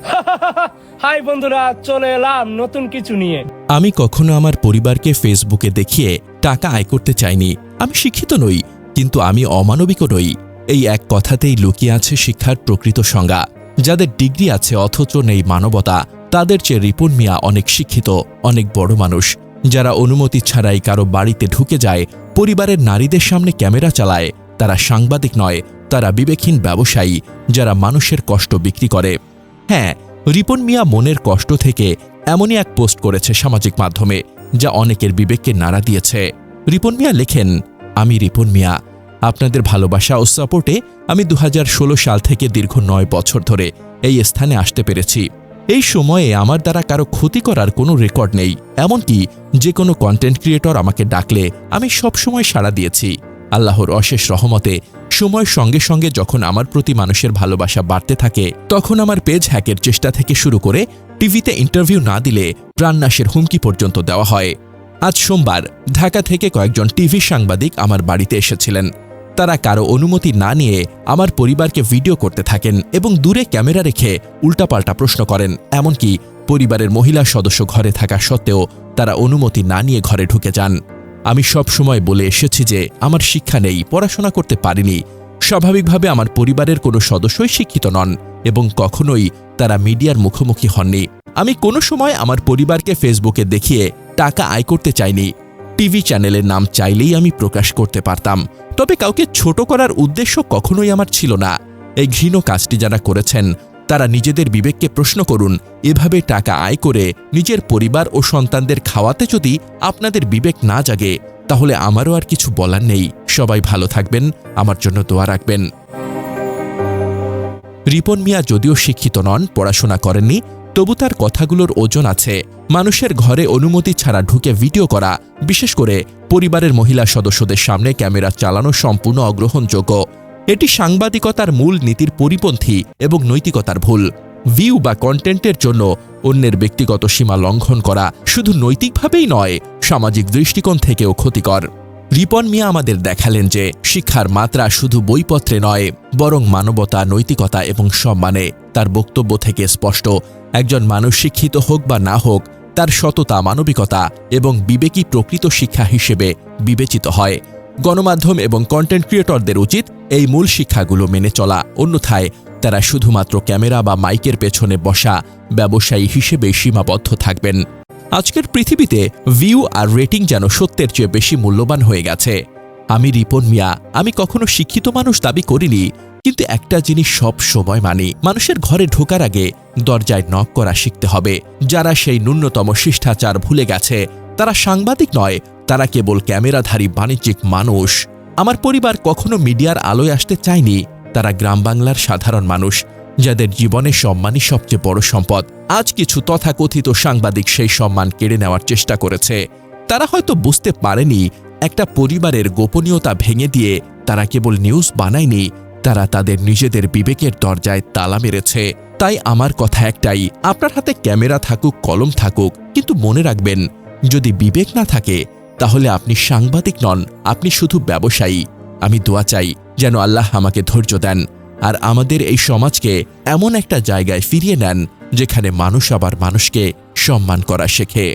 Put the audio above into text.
High বন্ধুরা, চলে এলাম নতুন কিছু নিয়ে। আমি কখনো আমার পরিবারকে ফেসবুকে দেখিয়ে টাকা আয় করতে চাইনি। আমি শিক্ষিত নই, কিন্তু আমি অমানবিকও নই। এই এক কথাতেই লুকিয়ে আছে শিক্ষার প্রকৃত সংজ্ঞা। যাদের ডিগ্রি আছে অথচ নেই মানবতা, তাদের চেয়ে রিপন মিয়া অনেক শিক্ষিত, অনেক বড় মানুষ। যারা অনুমতি ছাড়াই কারও বাড়িতে ঢুকে যায়, পরিবারের নারীদের সামনে ক্যামেরা চালায়, তারা সাংবাদিক নয়, তারা বিবেকহীন ব্যবসায়ী, যারা মানুষের কষ্ট বিক্রি করে। হ্যাঁ রিপন মিয়া মনের কষ্ট থেকে এমনই এক পোস্ট করেছে সামাজিক মাধ্যমে, যা অনেকের বিবেককে নাড়া দিয়েছে। রিপন মিয়া লেখেন, আমি রিপন মিয়া। আপনাদের ভালোবাসা ও সাপোর্টে আমি দু হাজার ষোলো সাল থেকে দীর্ঘ নয় বছর ধরে এই স্থানে আসতে পেরেছি। এই সময়ে আমার দ্বারা কারও ক্ষতি করার কোনো রেকর্ড নেই। এমনকি যে কোনো কন্টেন্ট ক্রিয়েটর আমাকে ডাকলে আমি সবসময় সাড়া দিয়েছি। আল্লাহর অশেষ রহমতে সময়ের সঙ্গে সঙ্গে যখন আমার প্রতি মানুষের ভালোবাসা বাড়তে থাকে, তখন আমার পেজ হ্যাকের চেষ্টা থেকে শুরু করে টিভিতে ইন্টারভিউ না দিলে প্রাণনাশের হুমকি পর্যন্ত দেওয়া হয়। আজ সোমবার ঢাকা থেকে কয়েকজন টিভি সাংবাদিক আমার বাড়িতে এসেছিলেন। তারা কারও অনুমতি না নিয়ে আমার পরিবারকে ভিডিও করতে থাকেন এবং দূরে ক্যামেরা রেখে উল্টাপাল্টা প্রশ্ন করেন। এমনকি পরিবারের মহিলা সদস্য ঘরে থাকা সত্ত্বেও তারা অনুমতি না নিয়ে ঘরে ঢুকে যান। আমি সব সময় বলে এসেছি যে আমার শিক্ষা নেই, পড়াশোনা করতে পারিনি। স্বাভাবিকভাবে আমার পরিবারের কোনো সদস্যই শিক্ষিত নন এবং কখনোই তারা মিডিয়ার মুখোমুখি হননি। আমি কোনো সময় আমার পরিবারকে ফেসবুকে দেখিয়ে টাকা আয় করতে চাইনি। টিভি চ্যানেলের নাম চাইলেই আমি প্রকাশ করতে পারতাম। তবে কাউকে ছোট করার উদ্দেশ্য কখনোই আমার ছিল না। এই ঘৃণ কাজটি যারা করেছেন তারা নিজেদের বিবেককে প্রশ্ন করুন, এভাবে টাকা আয় করে নিজের পরিবার ও সন্তানদের খাওয়াতে যদি আপনাদের বিবেক না জাগে, তাহলে আমারও আর কিছু বলার নেই। সবাই ভালো থাকবেন, আমার জন্য দোয়া রাখবেন। রিপন মিয়া যদিও শিক্ষিত নন, পড়াশোনা করেননি, তবু তার কথাগুলোর ওজন আছে। মানুষের ঘরে অনুমতি ছাড়া ঢুকে ভিডিও করা, বিশেষ করে পরিবারের মহিলা সদস্যদের সামনে ক্যামেরা চালানো সম্পূর্ণ অগ্রহণযোগ্য। এটি সাংবাদিকতার মূল নীতির পরিপন্থী এবং নৈতিকতার ভুল। ভিউ বা কন্টেন্টের জন্য অন্যের ব্যক্তিগত সীমা লঙ্ঘন করা শুধু নৈতিকভাবেই নয়, সামাজিক দৃষ্টিকোণ থেকেও ক্ষতিকর। রিপন মিয়া আমাদের দেখালেন যে শিক্ষার মাত্রা শুধু বইপত্রে নয়, বরং মানবতা, নৈতিকতা এবং সম্মানে তার বক্তব্য থেকে স্পষ্ট। একজন মানুষ শিক্ষিত হোক বা না হোক, তার সততা, মানবিকতা এবং বিবেকী প্রকৃত শিক্ষা হিসেবে বিবেচিত হয়। গণমাধ্যম এবং কন্টেন্ট ক্রিয়েটরদের উচিত এই মূল শিক্ষাগুলো মেনে চলা। অন্যথায়, তারা শুধুমাত্র ক্যামেরা বা মাইকের পেছনে বসা ব্যবসায়ী হিসেবে সীমাবদ্ধ থাকবেন। আজকের পৃথিবীতে ভিউ আর রেটিং যেন সত্যের চেয়ে বেশি মূল্যবান হয়ে গেছে। আমি রিপন মিয়া, আমি কখনো শিক্ষিত মানুষ দাবি করিনি, কিন্তু একটা জিনিস সব সময় মানি, মানুষের ঘরে ঢোকার আগে দরজায় নক করা শিখতে হবে। যারা সেই ন্যূনতম শিষ্টাচার ভুলে গেছে, তারা সাংবাদিক নয়, তারা কেবল ক্যামেরাধারী বাণিজ্যিক মানুষ। আমার পরিবার কখনো মিডিয়ার আলোয় আসতে চায়নি। তারা গ্রাম বাংলার সাধারণ মানুষ, যাদের জীবনে সম্মানই সবচেয়ে বড় সম্পদ। আজ কিছু তথাকথিত সাংবাদিক সেই সম্মান কেড়ে নেওয়ার চেষ্টা করেছে। তারা হয়তো বুঝতে পারেনি, একটা পরিবারের গোপনীয়তা ভেঙে দিয়ে তারা কেবল নিউজ বানায়নি, তারা তাদের নিজেদের বিবেকের দরজায় তালা মেরেছে। তাই আমার কথা একটাই, আপনার হাতে ক্যামেরা থাকুক, কলম থাকুক, কিন্তু মনে রাখবেন, যদি বিবেক না থাকে তাহলে আপনি সাংবাদিক নন, আপনি শুধু ব্যবসায়ী। আমি দোয়া চাই যেন আল্লাহ আমাকে ধৈর্য দেন আর আমাদের এই সমাজকে এমন একটা জায়গায় ফিরিয়ে নেন যেখানে মানুষ আবার মানুষকে সম্মান করা শেখে।